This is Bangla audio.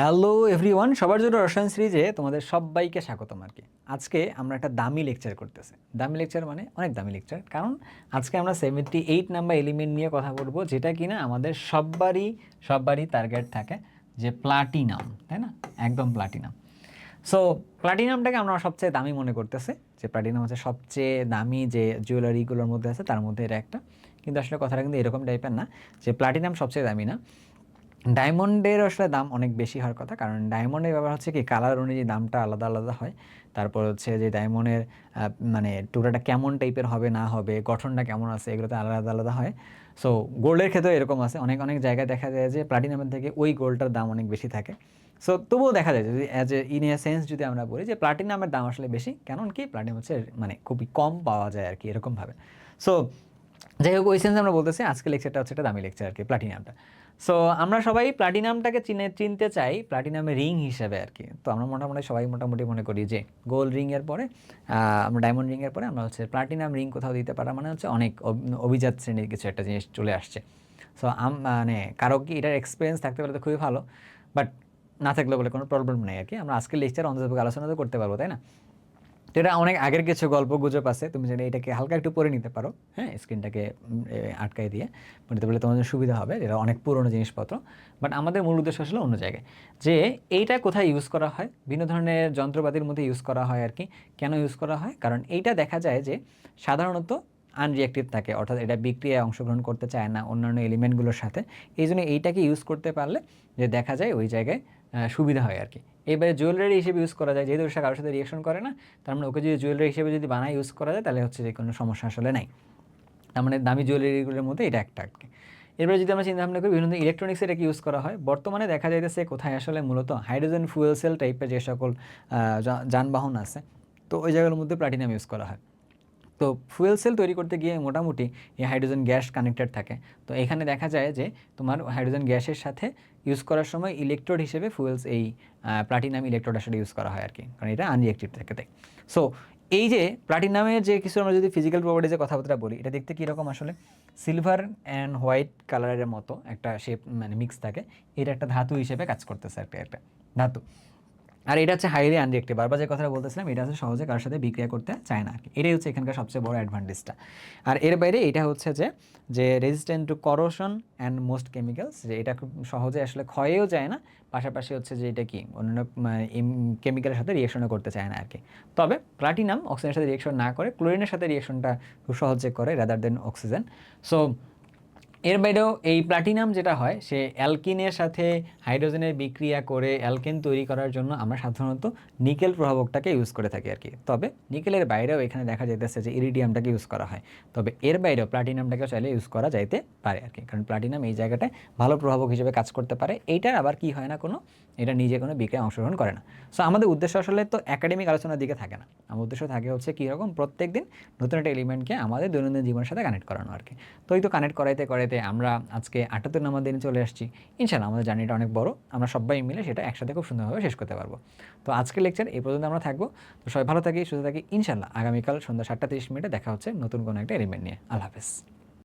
হ্যালো এভরিওয়ান সবার জন্য রসায়ন সিরিজে তোমাদের সবাইকে স্বাগতম আর কি। আজকে আমরা একটা দামি লেকচার করতেছি। দামি লেকচার মানে অনেক দামি লেকচার কারণ আজকে আমরা সেভেন্টি এইট নাম্বার এলিমেন্ট নিয়ে কথা বলব, যেটা কিনা আমাদের সববারই সববারই টার্গেট থাকে যে প্লাটিনাম তাই না? একদম প্লাটিনাম সো প্লাটিনামটাকে আমরা সবচেয়ে দামি মনে করতেছি। যে প্লাটিনাম হচ্ছে সবচেয়ে দামি যে জুয়েলারিগুলোর মধ্যে আছে, তার মধ্যে এটা একটা। কিন্তু আসলে কথাটা কিন্তু এরকম টাইপের না। যে প্লাটিনাম সবচেয়ে দামি না। ডায়মন্ডের আসলে দাম অনেক বেশি হওয়ার কথা। কারণ ডায়মন্ডের ব্যাপার হচ্ছে কি কালার অনুযায়ী দামটা আলাদা আলাদা হয়। তারপর হচ্ছে যে ডায়মন্ডের মানে টুকরাটা কেমন টাইপের হবে, না হবে, গঠনটা কেমন আছে, এগুলোতে আলাদা আলাদা হয়। সো গোল্ডের ক্ষেত্রেও এরকম আছে। অনেক অনেক জায়গায় দেখা যায় যে প্লাটিনামের থেকে ওই গোল্ডটার দাম অনেক বেশি থাকে। সো তবুও দেখা যায় যদি as a in a sense যদি আমরা বলি যে প্লাটিনামের দাম আসলে বেশি কেন কি প্লাটিনাম হচ্ছে মানে খুবই কম পাওয়া যায় আর কি এরকমভাবে সো যাই হোক ওই সেন্সে আমরা বলতেছি, আজকে লেকচারটা হচ্ছে একটা দামি লেকচার আর কি প্লাটিনামটা সো আমরা সবাই প্লাটিনামটাকে চিনে, চিনতে চাই প্লাটিনামের রিং হিসেবে আর কি। তো আমরা মোটামুটি সবাই মোটামুটি মনে করি যে গোল্ড রিংয়ের পরে আমরা ডায়মন্ড রিংয়ের পরে আমরা হচ্ছে প্লাটিনাম রিং কোথাও দিতে পারা মানে হচ্ছে অনেক অভিজাত শ্রেণির কিছু একটা জিনিস চলে আসছে। সো মানে কারও কি এটার এক্সপিরিয়েন্স থাকতে পারলে তো খুবই ভালো বাট না থাকলে বলে কোনো প্রবলেম নেই আর কি। আমরা আজকে লেকচার অন্তত আলোচনা তো করতে পারব, তাই না? তো এটা অনেক আগের কিছু গল্প গুজব আছে, তুমি জানি এটাকে হালকা একটু পরে নিতে পারো হ্যাঁ স্ক্রিনটাকে আটকাই দিয়ে পড়তে পারলে তোমাদের সুবিধা হবে এটা অনেক পুরনো জিনিসপত্র। বাট আমাদের মূল উদ্দেশ্য আসলে অন্য জায়গায়, যে এইটা কোথায় ইউজ করা হয়, বিভিন্ন ধরনের যন্ত্রপাতির মধ্যে ইউজ করা হয় আর কি। কেন ইউজ করা হয়? কারণ এইটা দেখা যায় যে সাধারণত আনরিয়াক্টিভ থাকে, অর্থাৎ এটা বিক্রিয়ায় অংশগ্রহণ করতে চায় না অন্যান্য এলিমেন্টগুলোর সাথে। এই জন্য এইটাকে ইউজ করতে পারলে যে দেখা যায় ওই জায়গায় সুবিধা হয় আর কি এবারে জুয়েলারি হিসেবে ইউজ করা যায়, যেহেতু সে কারোর সাথে রিয়েকশন করে না, তার মানে ওকে যদি জুয়েলারি হিসেবে যদি বানায় ইউজ করা যায়, তাহলে হচ্ছে যে কোনো সমস্যা আসলে নাই। তার মানে দামি জুয়েলারিগুলোর মধ্যে এটা একটা আর কি এরপরে যদি আমরা চিন্তা ভাবনা করি, বিভিন্ন ইলেকট্রনিক্স এটাকে ইউজ করা হয়। বর্তমানে দেখা যাইতেছে কোথায় আসলে মূলত হাইড্রোজেন ফুয়েল সেল টাইপের যে সকল যানবাহন আছে, তো ওই জায়গার মধ্যে প্লাটিনাম ইউজ করা হয়। তো ফুয়েল সেল তৈরি করতে গিয়ে মোটামুটি এই হাইড্রোজেন গ্যাস কানেক্টেড থাকে। তো এখানে দেখা যায় যে তোমার হাইড্রোজেন গ্যাসের সাথে ইউজ করার সময় ইলেকট্রোড হিসেবে ফুয়েলস এই প্লাটিনাম ইলেকট্রোড আসলে ইউজ করা হয় আর কি কারণ এটা আনরিয়েক্টিভ থাকে তাই। সো এই যে প্লাটিনামের যে কিছু আমরা যদি ফিজিক্যাল প্রপার্টিজের কথাবার্তা বলি, এটা দেখতে কীরকম আসলে? সিলভার অ্যান্ড হোয়াইট কালারের মতো একটা শেপ মানে মিক্স থাকে। এটা একটা ধাতু হিসেবে কাজ করতেছে একটা একটা। ধাতু। আর এটা হচ্ছে হাইলি আনরিয়েক্টিভ বারবার যে কথাটা বলতেছিলাম, এটা হচ্ছে সহজে কারোর সাথে বিক্রিয়া করতে চায় না। এটাই হচ্ছে এখানকার সবচেয়ে বড় অ্যাডভান্টেজটা আর এর বাইরে এটা হচ্ছে যে যে resistant to corrosion and most chemicals যে এটা খুব সহজে আসলে ক্ষয়েও যায় না, পাশাপাশি হচ্ছে যে এটা কি, অন্যান্য কেমিক্যালের সাথে রিয়েকশনও করতে চায় না আর কি। তবে প্লাটিনাম অক্সিজেনের সাথে রিয়েকশন না করে ক্লোরিনের সাথে রিয়েকশনটা খুব সহজে করে রাদার দেন অক্সিজেন সো এর বাইরেও এই প্লাটিনাম যেটা হয়, সে অ্যালকিনের সাথে হাইড্রোজেনের বিক্রিয়া করে অ্যালকেন তৈরি করার জন্য আমরা সাধারণত নিকেল প্রভাবকটাকে ইউজ করে থাকি আর কি তবে নিকেলের বাইরেও এখানে দেখা যাইতেছে যে ইরিডিয়ামটাকে ইউজ করা হয়। তবে এর বাইরেও প্লাটিনামটাকে চাইলে ইউজ করা যাইতে পারে আর কি কারণ প্লাটিনাম এই জায়গাটায় ভালো প্রভাবক হিসেবে কাজ করতে পারে। এইটার আবার কি হয় না কোনো, এটা নিজে কোনো বিক্রিয়ায় অংশগ্রহণ করে না। সো আমাদের উদ্দেশ্য আসলে তো একাডেমিক আলোচনার দিকে থাকে না। আমার উদ্দেশ্য থাকে হচ্ছে কীরকম প্রত্যেক দিন নতুন একটা এলিমেন্টকে আমাদের দৈনন্দিন জীবনের সাথে কানেক্ট করানো আর কি তো এই তো কানেক্ট করাইতে করাইতে আমরা আজকে আটাত্তর নম্বর দিনে চলে আসছি। ইনশাল্লাহ আমাদের জার্নিটা অনেক বড়। আমরা সবাই মিলে সেটা একসাথে খুব সুন্দরভাবে শেষ করতে পারব। তো আজকের লেকচার এই পর্যন্ত আমরা থাকব। তো সবাই ভালো থাকি, সুস্থ থাকি। ইনশাল্লাহ আগামীকাল সন্ধ্যা সাতটা তিরিশ মিনিটে দেখা হচ্ছে নতুন কোনো একটা এলিমেন্ট নিয়ে। আল্লাহ হাফেজ।